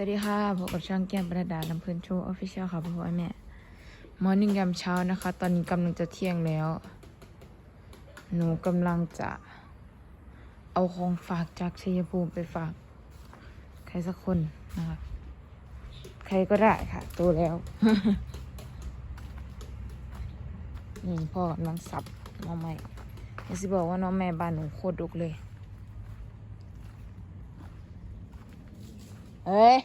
วัสดีค่ะพบกับช่างแก้มประดาลำเพลินโชว์ออฟฟิเชียลค่ะพ่อแม่มอร์นิ่งยามเช้านะคะ ตอนนี้กำลังจะเที่ยงแล้ว หนูกำลังจะ เอาของฝากจากชัยภูมิไปฝาก ใครสักคนนะคะใครก็ได้ค่ะโตแล้ว นี่พ่อกำลังสับน้องใหม่อยากสิบอกว่าน้องแม่บ้านหนูโคตรดุกเลย เอ้ย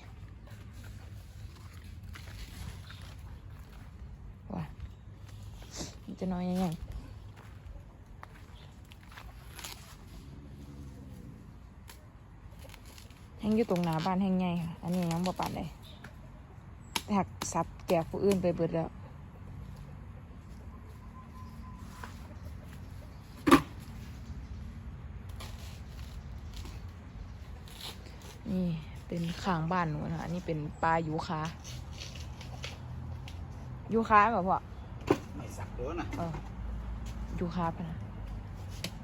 ว่ะจะนอนยังไงแห้งอยู่ตรงหน้าบ้านแห้งไงค่ะ อันนี้ยังบ่ปานเลยหักซับแก่ผู้อื่นไปเบิดแล้ว นี่เป็น ข้างบ้านหนูนะคะอันนี้เป็นปลายูคายูคาแบบว่าไม่สักตัวนะเออยูคาปะนะ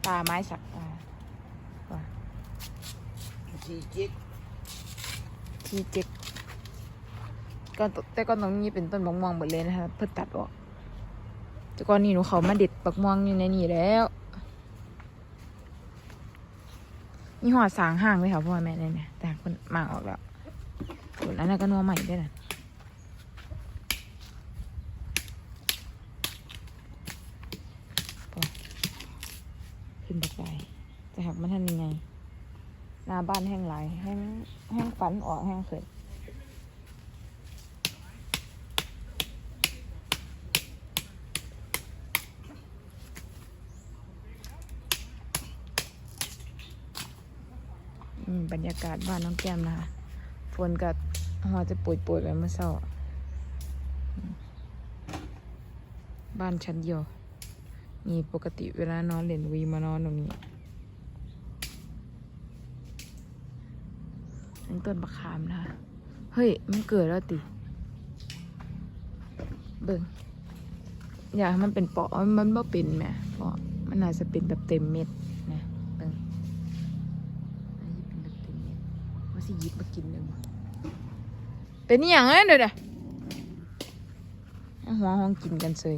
ปลาไม้สักปลาว่าชีจิกที่เจ็กก็แต่ก็ตรงนี้เป็นต้นบักม่วงหมดเลยนะคะเพิ่งตัดออกแต่ก่อนนี้หนูเขามาเด็ดบักม่วงอยู่ในนี่แล้วนี่หัวสางห่างเลยค่ะพ่อแม่เนี่ยเนี่ยแต่คนหมางออกแล้ว ส่วนอันนั้นก็นัวใหม่ด้วยนะขึ้นบักไดจะหักมันทันยังไง หน้าบ้านแห้งไหลายแห้งแห้งฝันออกแห้งเขิดอืมบรรยากาศบ้านน้องแก้มนะคะ ฝนกับ หัวจะป่วยๆไปเมื่อเช้าบ้านชั้นเดียว นี่ปกติเวลานอนเล่นวีมานอนตรงนี้อันต้นมะขามนะคะ เฮ้ย มันเกิดแล้วติ เบิ่งอยากให้มันเป็นเปาะมันบ่เป็นแหมเปาะมันน่าจะเป็นแบบเต็มเม็ดนะเบิ่งอันนี้เป็นแบบเต็มเม็ดว่าสิหยิบมากินเลยมั้ เป็นอย่างนั้นเลยเด้อหัวห้องกินกันเลย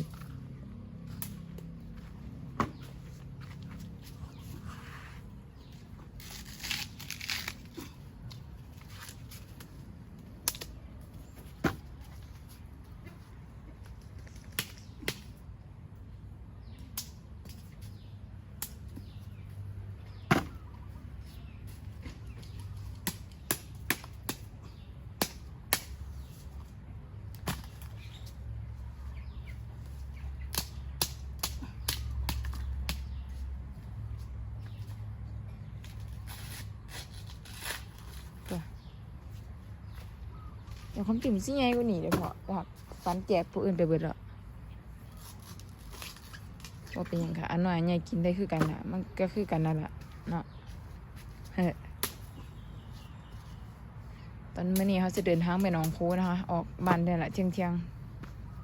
เดี๋ยวความจริงมันสิไงกูหนีเดี๋ยวพอครับฟันแจกผู้อื่นไปเบิดแล้วว่าเป็นยังค่ะอันน้อยอันใหญ่กินได้คือกันนะมันก็คือกันนั่นแหละเนาะเฮ้ยตอนเมื่อนี้เขาจะเดินทางไปหนองคูนะคะ ออกบ้านได้ละเที่ยงเที่ยง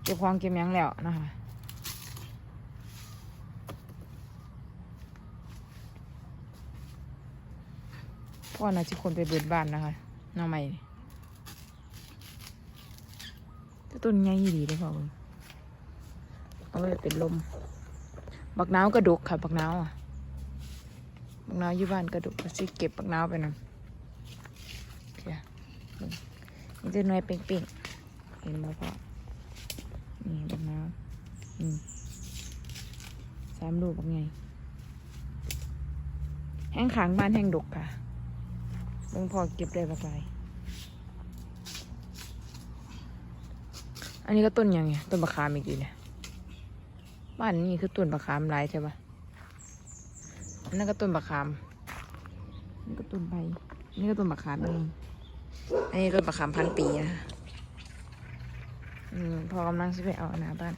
เก็บความเก็บยังแล้วนะคะพ่อน่าจะคนไปเบิดบ้านนะคะน้าใหม่ แต่ต้นใหญ่ดีเลยพ่อเบิ่งเอาไว้เป็นลม บักน้าวกระดกค่ะ บักน้าวอะบักน้าวอยู่บ้านกระดกก็สิเก็บบักน้าวไปนำเพียเบิ่งมันจะหน่วยเป่งๆ เห็นบ่พ่อนี่บักน้าวนี่สามลูกบักไงแห้งขางบ้านแห้งดกค่ะเบิ่งพอเก็บได้บักไร อันนี้ก็ต้นยังไงต้นบะขามอีกทีเนี่ยบ้านนี้คือต้นบะขามหลายใช่ปะอันนั้นก็ต้นบะขามนี่ก็ต้นใบนี่ก็ต้นบะขามเองอันนี้ต้นบะขามพันปีนะอืมพอกำลังจะไปเอาหน้าบ้าน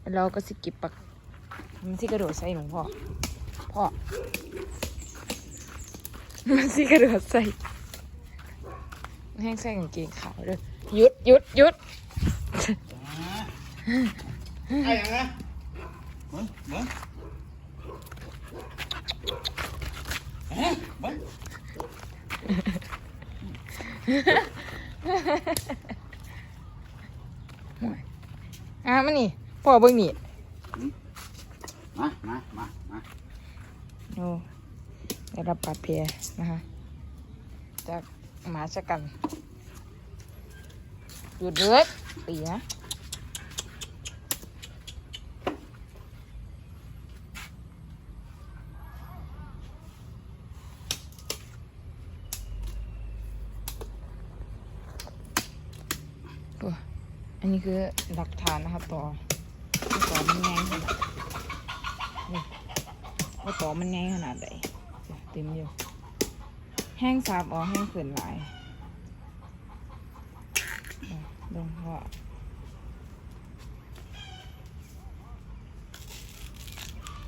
แล้วเราก็สิกิบปักมันสิกระโดดใส่หลวงพ่อพ่อมันสิกระโดดใส่แห้งใส่กางเกงขาวด้วย หยุดหยุดหยุดไอ้ยังไงเหมือนเหมือนเอ๊ะเหมือนอะมานี่พ่อเบิ่งนี่มามามามาโอ้ได้รับบาดแผลนะคะจากหมาชะกัน หยุดเลยตีนะโอ้อันนี้คือหลักฐานนะครับต่อต่อมันไงขนาดนี่ว่าต่อมันไงขนาดไหนเต็มอยู่ แห้งสาบอ๋อแห้งขืนหลาย อะลงพ่อ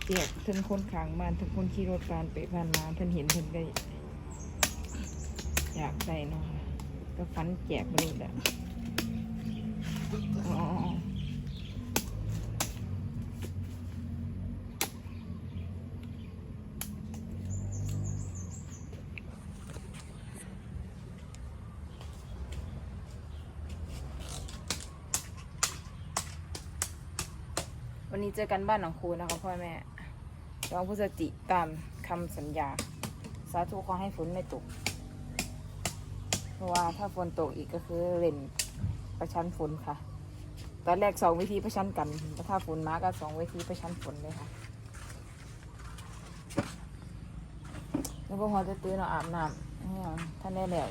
เจียกถึงคนขังมานถึงคนขี่รถผ่านไปผ่านมาท่านเห็นท่านก็อยากได้นาะก็ฟันแจกไปเลยแหละอ๋อ วันนี้เจอกันบ้านหนองคูนะคะพ่อแม่รองผู้สติตามคำสัญญา สาธุขอให้ฝนไม่ตก เพราะว่าถ้าฝนตกอีกก็คือเล่นประชันฝนค่ะ ตอนแรกสองวิธีประชันกันถ้าฝนมาก็สองวิธีประชันฝนเลยค่ะแล้วก็พอจะตื่นเราอาบน้ำท่านได้แล้ว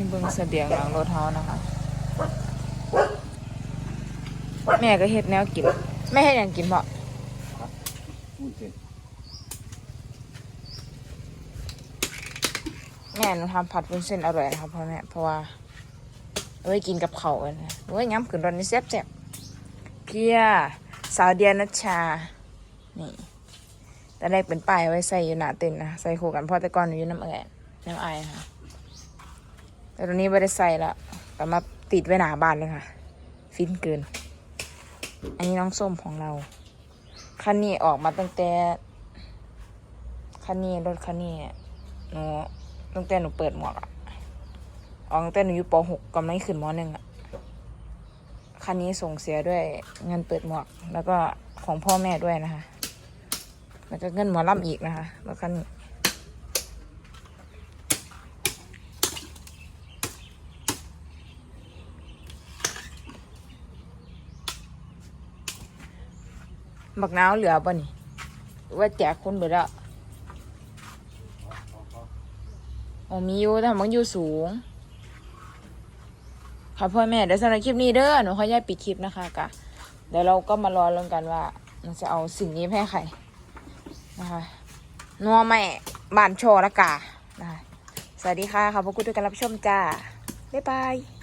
อยู่นี่เบิ้งเสบียงหลังรถเฮานะคะ แม่ก็เฮ็ดแนวกิน แม่เฮ็ดหยังกินบ่พูดเสร็จแม่หนูทำผัดวุ้นเส้นอร่อยนะครับพ่อแม่เพราะว่าเอาไว้กินกับเขาวกันนะโอ้ยย้ำขึ้นรอนนี่แซ่บแซ่บเพียสาวเดียนัชชา นี่แต่แรกเป็นป้ายไว้ใส่อยู่หน้าเต็นนะ ใส่คู่กันพราะแต่ก่อนอยู่น้ำเอ๋ยน้ำไอค่ะ แต่ตอนนี้ไม่ได้ใส่ละแต่มาติดไว้หน้าบ้านเลยค่ะ ฟินเกิน อันนี้น้องส้มของเรา คันนี้ออกมาตั้งแต่ คันนี้รถคันนี้หนูตั้งแต่หนูเปิดหมวกอะออกตั้งแต่หนูอยู่ป .6 กำลังขึ้นม .1 อะคันนี้ส่งเสียด้วยเงินเปิดหมวก แล้วก็ของพ่อแม่ด้วยนะคะ แล้วก็เงินหมอลำอีกนะคะ แล้วคันนี้ บักน้าวเหลือป่ะนี่ว่าแจกคนเบิดแล้วโอ้มีอยู่แต่มันอยู่สูงค่ะพ่อแม่เดี๋ยวสำหรับคลิปนี้เด้อหนูขออนุญาตปิดคลิปนะคะกะเดี๋ยวเราก็มารอรื่องกันว่ามันจะเอาสิ่งนี้ให้ใครนะคะนัวแม่บ้านโชละกานะคะสวัสดีค่ะขอบพระคุณทุกการรับชมจ้าบ๊ายบาย